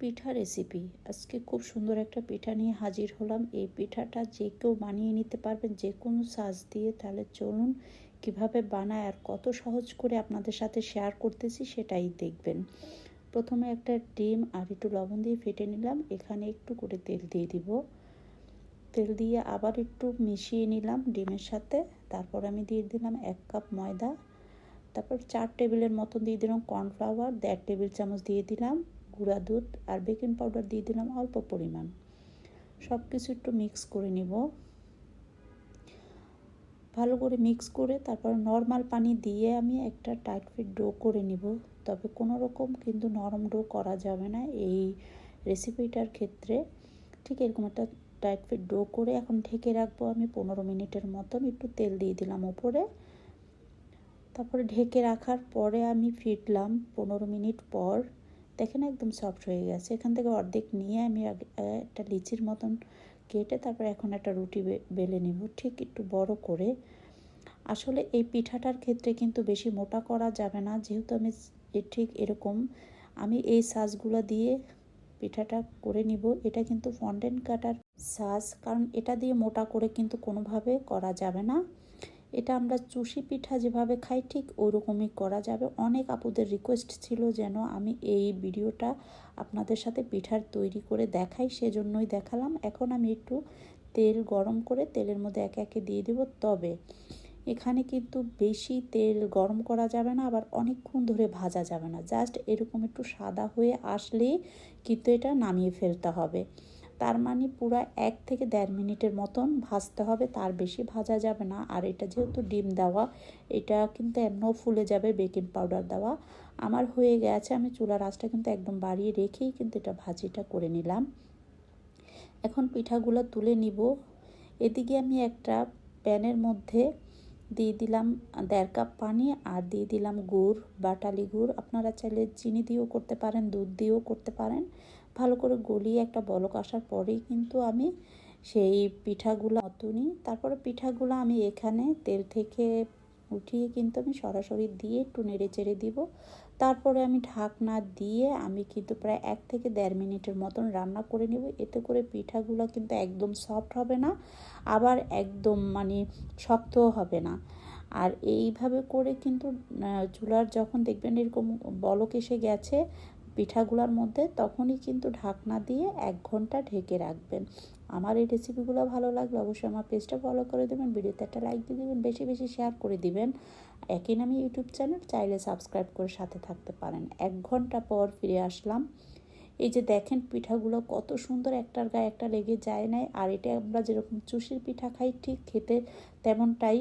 পিঠা recipe আজকে খুব সুন্দর একটা পিঠা নিয়ে হাজির হলাম। এই পিঠাটা যে কেউ বানিয়ে নিতে পারবেন যে কোনো সাজ দিয়ে, তাহলে চলুন কীভাবে বানায় আর কত সহজ করে আপনাদের সাথে শেয়ার করতেছি সেটাই দেখবেন। প্রথমে একটা ডিম আর একটু লবণ দিয়ে ফেটে নিলাম। এখানে একটু করে তেল দিয়ে দিব। তেল দিয়ে আবার একটু মিশিয়ে নিলাম ডিমের সাথে। তারপর আমি দিয়ে দিলাম এক কাপ ময়দা। তারপর চার টেবিলের মতন দিয়ে দিলাম কর্নফ্লাওয়ার দেড় টেবিল চামচ দিয়ে দিলাম। গুঁড়া দুধ আর বেকিং পাউডার দিয়ে দিলাম অল্প পরিমাণ। সব কিছু একটু মিক্স করে নিব। ভালো করে মিক্স করে তারপর নর্মাল পানি দিয়ে আমি একটা টাইট ফিট ডো করে নিব। তবে কোনো রকম কিন্তু নরম ডো করা যাবে না এই রেসিপিটার ক্ষেত্রে। ঠিক এরকম একটা টাইট ফিট ডো করে এখন ঢেকে রাখব আমি পনেরো মিনিটের মতন। একটু তেল দিয়ে দিলাম ওপরে। তারপরে ঢেকে রাখার পরে আমি ফিরলাম পনেরো মিনিট পর। দেখেন একদম সফট হয়ে গেছে। এখান থেকে অর্ধেক নিয়ে আমি একটা লিচির মতন কেটে তারপর এখন একটা রুটি বেলে নিব। ঠিক একটু বড় করে। আসলে এই পিঠাটার ক্ষেত্রে কিন্তু বেশি মোটা করা যাবে না। যেহেতু আমি ঠিক এরকম, আমি এই সাজগুলো দিয়ে পিঠাটা করে নিব। এটা কিন্তু ফন্ডেন্ট কাটার সাজ কারণ এটা দিয়ে মোটা করে কিন্তু কোনোভাবে করা যাবে না। এটা আমরা চুষি পিঠা যেভাবে খাই, ঠিক ওরকমই করা যাবে। অনেক আপুদের রিকোয়েস্ট ছিল যেন আমি এই ভিডিওটা আপনাদের সাথে পিঠার তৈরি করে দেখাই, সেজন্যই দেখালাম। এখন আমি একটু তেল গরম করে তেলের মধ্যে একে একে দিয়ে দেব। তবে এখানে কিন্তু বেশি তেল গরম করা যাবে না, আবার অনেকক্ষণ ধরে ভাজা যাবে না। জাস্ট এরকম একটু সাদা হয়ে আসলেই কিন্তু এটা নামিয়ে ফেলতে হবে। তার মানে পুরো এক থেকে দেড় মিনিটের মতন ভাজতে হবে, তার বেশি ভাজা যাবে না। আর এটা যেহেতু ডিম দেওয়া, এটা কিন্তু এমনও ফুলে যাবে বেকিং পাউডার দেওয়া। আমার হয়ে গেছে, আমি চুলার আঁচটা কিন্তু একদম বাড়িয়ে রেখেই কিন্তু এটা ভাজিটা করে নিলাম। এখন পিঠাগুলো তুলে নিব। এদিকে আমি একটা প্যানের মধ্যে দিয়ে দিলাম দেড় কাপ পানি আর দিয়ে দিলাম গুড়, বাটালি গুড়। আপনারা চাইলে চিনি দিয়েও করতে পারেন, দুধ দিয়েও করতে পারেন। ভালো করে গলিয়ে একটা বলক আসার পরেই কিন্তু আমি সেই পিঠাগুলো মতনই, তারপরে পিঠাগুলো আমি এখানে তেল থেকে উঠিয়ে কিন্তু আমি সরাসরি দিয়ে একটু নেড়ে চেড়ে দিব। তারপরে আমি ঢাকনা দিয়ে আমি কিন্তু প্রায় এক থেকে দেড় মিনিটের মতন রান্না করে নেব। এতে করে পিঠাগুলো কিন্তু একদম সফট হবে না, আবার একদম মানে শক্তও হবে না। আর এইভাবে করে কিন্তু চুলার যখন দেখবেন এরকম বলক এসে গেছে পিঠাগুলোর মধ্যে তখনই কিন্তু ঢাকনা দিয়ে এক ঘণ্টা ঢেকে রাখবেন। আমার এই রেসিপিগুলো ভালো লাগলে অবশ্যই আমার পেজটা ফলো করে দেবেন, ভিডিওতে একটা লাইক দিয়ে দেবেন, বেশি বেশি শেয়ার করে দিবেন। একই নামে ইউটিউব চ্যানেল চাইলে সাবস্ক্রাইব করে সাথে থাকতে পারেন। এক ঘণ্টা পর ফিরে আসলাম। এই যে দেখেন পিঠাগুলো কত সুন্দর একটার গায়ে একটা লেগে যায় নাই, আর এটা আমরা যেরকম চুষির পিঠা খাই, ঠিক খেতে তেমনটাই